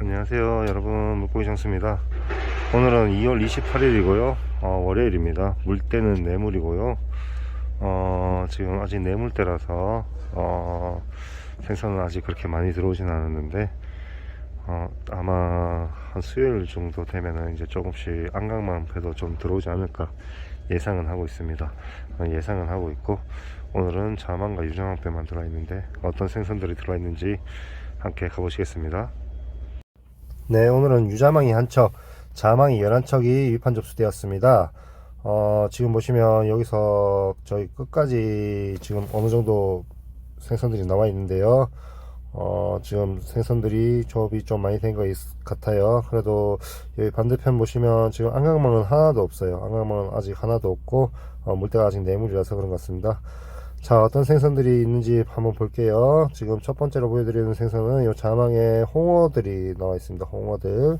안녕하세요 여러분. 물고기 장수입니다. 오늘은 2월 28일이고요. 어, 월요일입니다. 물때는 내물이고요. 어, 지금 아직 내물때라서 어, 생선은 아직 그렇게 많이 들어오진 않았는데 어, 아마 한 수요일 정도 되면은 이제 조금씩 안강만 배도 좀 들어오지 않을까 예상은 하고 있습니다. 어, 예상은 하고 있고 오늘은 자망과 유정왕배만 들어와 있는데 어떤 생선들이 들어와 있는지 함께 가보시겠습니다 네, 오늘은 유자망이 한 척, 자망이 11척이 위판 접수되었습니다. 어, 지금 보시면 여기서 저희 끝까지 지금 어느 정도 생선들이 나와 있는데요. 어, 지금 생선들이 조업이 좀 많이 된 것 같아요. 그래도 여기 반대편 보시면 지금 안강망은 하나도 없어요. 안강망은 아직 하나도 없고, 어, 물때가 아직 내물이라서 그런 것 같습니다. 자, 어떤 생선들이 있는지 한번 볼게요. 지금 첫 번째로 보여드리는 생선은 이 자망에 홍어들이 나와 있습니다. 홍어들.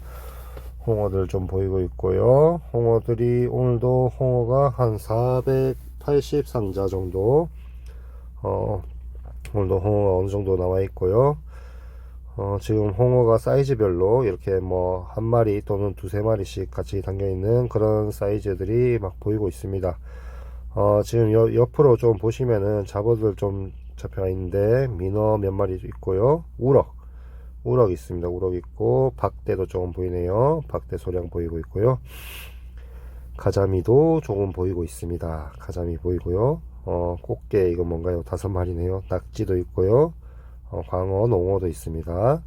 홍어들 좀 보이고 있고요. 홍어들이 오늘도 홍어가 한 480상자 정도. 어, 오늘도 홍어가 어느 정도 나와 있고요. 어, 지금 홍어가 사이즈별로 이렇게 뭐 한 마리 또는 두세 마리씩 같이 담겨 있는 그런 사이즈들이 막 보이고 있습니다. 어, 지금 여, 옆으로 좀 보시면은 잡어들 좀 잡혀 있는데 민어 몇 마리 있고요. 우럭. 우럭 있습니다. 우럭 있고 박대도 조금 보이네요. 박대 소량 보이고 있고요. 가자미도 조금 보이고 있습니다. 가자미 보이고요. 어, 꽃게 이거 뭔가요? 다섯 마리네요. 낙지도 있고요. 어, 광어, 농어도 있습니다.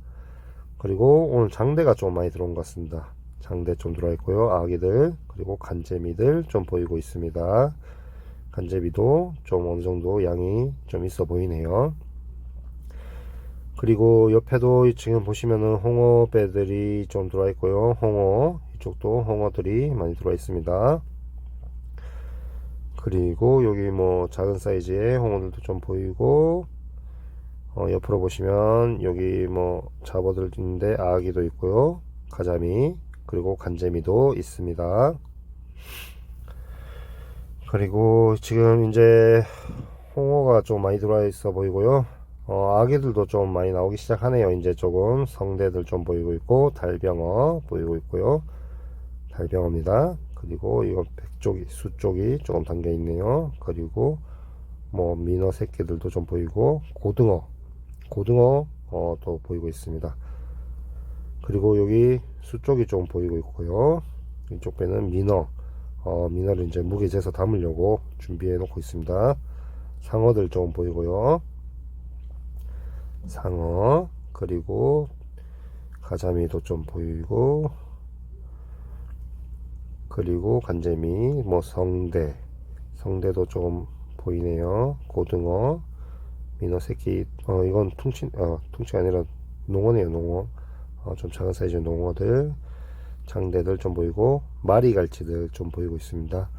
그리고 오늘 장대가 좀 많이 들어온 것 같습니다. 장대 좀 들어와 있고요. 아기들 그리고 간재미들 좀 보이고 있습니다. 간제비도 좀 어느 정도 양이 좀 있어 보이네요. 그리고 옆에도 지금 보시면은 홍어배들이 좀 들어와 있고요. 홍어 이쪽도 홍어들이 많이 들어와 있습니다. 그리고 여기 뭐 작은 사이즈의 홍어들도 좀 보이고 어, 옆으로 보시면 여기 뭐 잡어들 있는데 아기도 있고요. 가자미 그리고 간재미도 있습니다. 그리고 지금 이제 홍어가 좀 많이 들어와 있어 보이고요. 어, 아기들도 좀 많이 나오기 시작하네요. 이제 조금 성대들 좀 보이고 있고 달병어 보이고 있고요. 달병어입니다. 그리고 이건 백쪽이 수 쪽이 조금 담겨 있네요. 그리고 뭐 민어 새끼들도 좀 보이고 고등어 고등어 어, 또 보이고 있습니다. 그리고 여기 수 쪽이 좀 보이고 있고요. 이쪽 배는 민어 어, 민어를 이제 무게 재서 담으려고 준비해 놓고 있습니다. 상어들 좀 보이고요. 상어 그리고 가자미도 좀 보이고 그리고 간재미 뭐 성대 성대도 좀 보이네요. 고등어 민어 새끼 어 이건 퉁치 어 퉁치가 아니라 농어네요 농어 어, 좀 작은 사이즈 농어들 장대들 좀 보이고 마리 갈치들 좀 보이고 있습니다.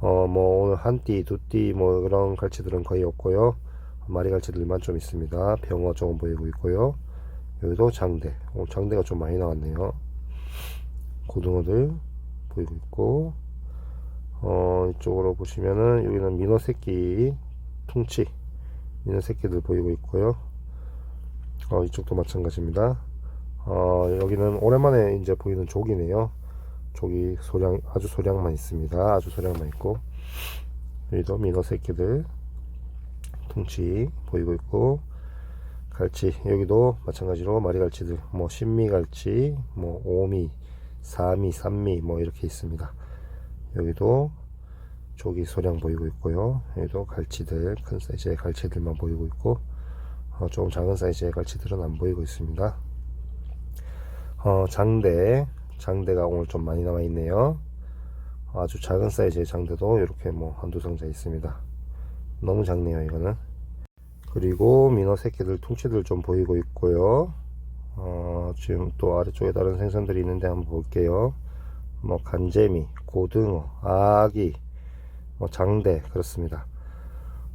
어 뭐 오늘 한 띠 두 띠 뭐 그런 갈치들은 거의 없고요. 마리 갈치들만 좀 있습니다. 병어 조금 보이고 있고요. 여기도 장대. 오늘 장대가 좀 많이 나왔네요. 고등어들 보이고 있고 어 이쪽으로 보시면은 여기는 민어 새끼 퉁치 민어 새끼들 보이고 있고요. 어 이쪽도 마찬가지입니다. 어, 여기는 오랜만에 이제 보이는 족이네요. 족이 소량, 아주 소량만 있습니다. 아주 소량만 있고. 여기도 민어 새끼들, 퉁치 보이고 있고, 갈치, 여기도 마찬가지로 마리갈치들, 뭐, 신미갈치, 뭐, 오미, 사미, 삼미, 뭐, 이렇게 있습니다. 여기도 족이 소량 보이고 있고요. 여기도 갈치들, 큰 사이즈의 갈치들만 보이고 있고, 어, 조금 작은 사이즈의 갈치들은 안 보이고 있습니다. 어, 장대. 장대가 오늘 좀 많이 남아 있네요. 아주 작은 사이즈의 장대도 이렇게 뭐 한두 상자 있습니다. 너무 작네요 이거는. 그리고 민어 새끼들 퉁치들 좀 보이고 있고요. 어, 지금 또 아래쪽에 다른 생선들이 있는데 한번 볼게요. 뭐 간재미 고등어 아기 뭐 장대 그렇습니다.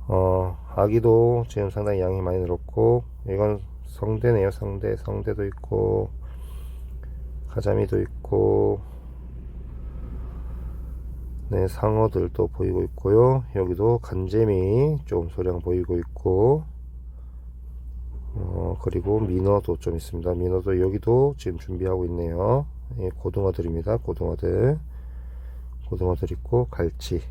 어, 아기도 지금 상당히 양이 많이 늘었고 이건 성대네요 성대. 성대도 있고 가자미도 있고 네 상어들도 보이고 있고요 여기도 간재미 좀 소량 보이고 있고 어, 그리고 민어도 좀 있습니다. 민어도 여기도 지금 준비하고 있네요. 예, 고등어들입니다. 고등어들. 고등어들 있고, 갈치.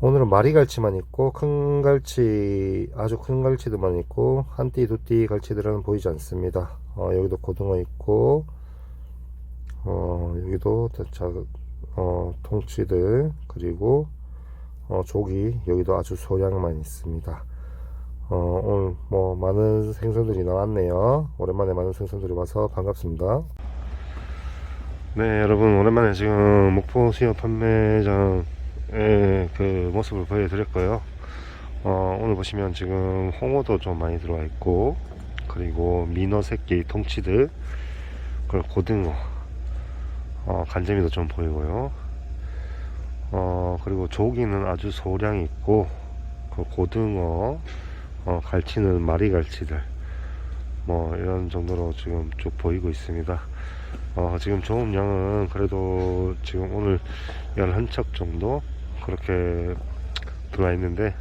오늘은 마리 갈치만 있고, 큰 갈치, 아주 큰 갈치들만 있고, 한 띠, 두띠 갈치들은 보이지 않습니다. 어, 여기도 고등어 있고, 어, 여기도 자, 어, 통치들, 그리고, 어, 조기, 여기도 아주 소량만 있습니다. 어, 오늘 뭐 많은 생선들이 나왔네요. 오랜만에 많은 생선들이 와서 반갑습니다. 네, 여러분 오랜만에 지금 목포 수협 판매장의 그 모습을 보여드렸고요. 어, 오늘 보시면 지금 홍어도 좀 많이 들어와 있고, 그리고 민어 새끼 통치들, 그리고 고등어, 어, 간재미도 좀 보이고요. 어, 그리고 조기는 아주 소량 있고, 그 고등어, 어, 갈치는 마리 갈치들 뭐 이런 정도로 지금 쭉 보이고 있습니다 어, 지금 양은 그래도 지금 오늘 11척 정도 그렇게 들어와 있는데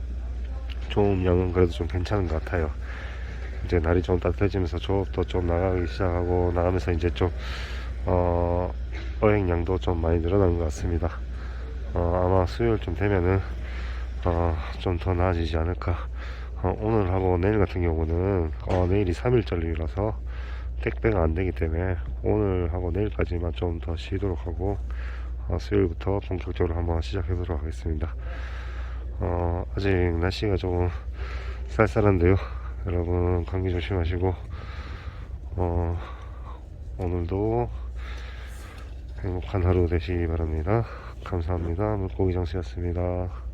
양은 그래도 좀 괜찮은 것 같아요 이제 날이 좀 따뜻해지면서 조업도 좀 나가기 시작하고 나가면서 이제 좀 어, 어획량도 좀 많이 늘어나는 것 같습니다 어, 아마 수요일 좀 되면은 어, 좀 더 나아지지 않을까 어, 오늘하고 내일 같은 경우는 어, 내일이 3일절이라서 택배가 안 되기 때문에 오늘하고 내일까지만 좀 더 쉬도록 하고 어, 수요일부터 본격적으로 한번 시작해 보도록 하겠습니다. 어, 아직 날씨가 조금 쌀쌀한데요. 여러분 감기 조심하시고 어, 오늘도 행복한 하루 되시기 바랍니다. 감사합니다. 물고기 장수였습니다.